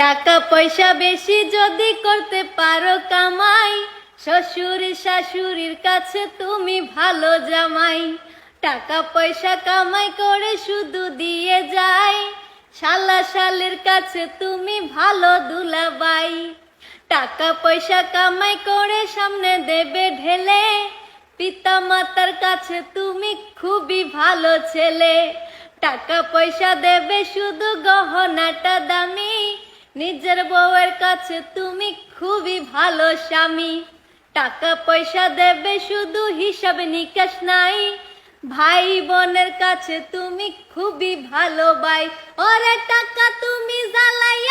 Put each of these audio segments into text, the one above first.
টাকা পয়সা বেশি যদি করতে পারো কামাই। শ্বশুর শাশুড়ির কাছে তুমি ভালো জামাই। টাকা পয়সা কামাই করে শুধু দিয়ে যায় শালা শালের কাছে তুমি ভালো দুলাবাই। টাকা পয়সা কামাই করে সামনে দেবে ঢেলে। পিতা মাতার কাছে তুমি খুবই ভালো ছেলে। টাকা পয়সা দেবে শুধু গহনাটা দামি। নিজের বউয়ের কাছে তুমি খুবই ভালো স্বামী। টাকা পয়সা দেবে শুধু হিসাব নিকাশ নাই। ভাই বোনের কাছে তুমি খুবই ভালো ভাই। ওরে টাকা তুমি জ্বালাইয়া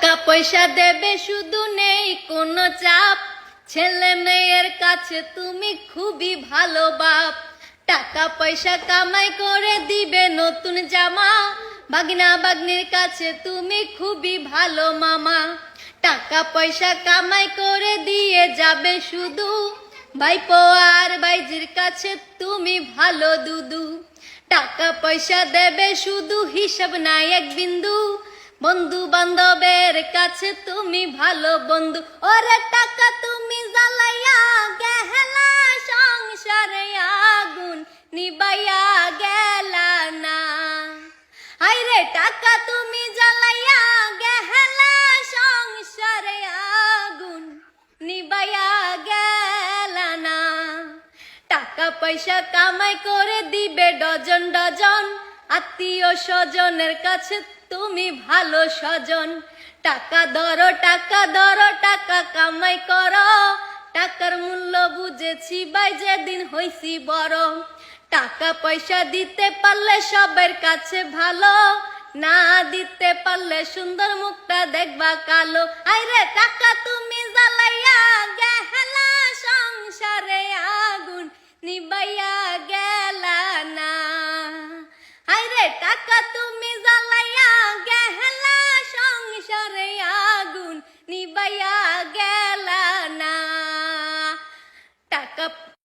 টাকা পয়সা দেবে, শুধু নেই কোনো চাপ। ছেলে মেয়ের কাছে তুমি খুবই ভালো বাপ। টাকা পয়সা কামাই করে দিবে নতুন জামা। বাগনা বাগনির কাছে তুমি খুবই ভালো মামা। টাকা পয়সা কামাই করে দিয়ে যাবে শুধু। ভাইপো আর বাইজির কাছে তুমি ভালো দুদু। টাকা পয়সা দেবে শুধু, হিসাব নাই এক বিন্দু। বন্ধু বান্ধবের কাছে তুমি ভালো বন্ধু। ওরে টাকা তুমি জ্বালাইয়া গেলা, সংসারে আগুন নিবাইয়া গেলা না। আইরে টাকা তুমি জ্বালাইয়া গেলা, সংসারে আগুন নিবাইয়া গেলা না। টাকা পয়সা কামাই করে দিবে ডজন ডজন, আত্মীয় স্বজনের কাছে তুমি ভালো স্বজন। টাকা ধরো, টাকা দরো টাকা কামাই করো। টাকার মূল্য বুঝেছি বাই যেদিন হইছি বড়। টাকা পয়সা দিতে পারলে সবার কাছে ভালো। না দিতে পারলে সুন্দর মুখটা দেখবা কালো। আইরে টাকা তুমি জ্বালাইয়া গেলা, সংসারে আগুন নিবাইয়া গেলা না। আইরে টাকা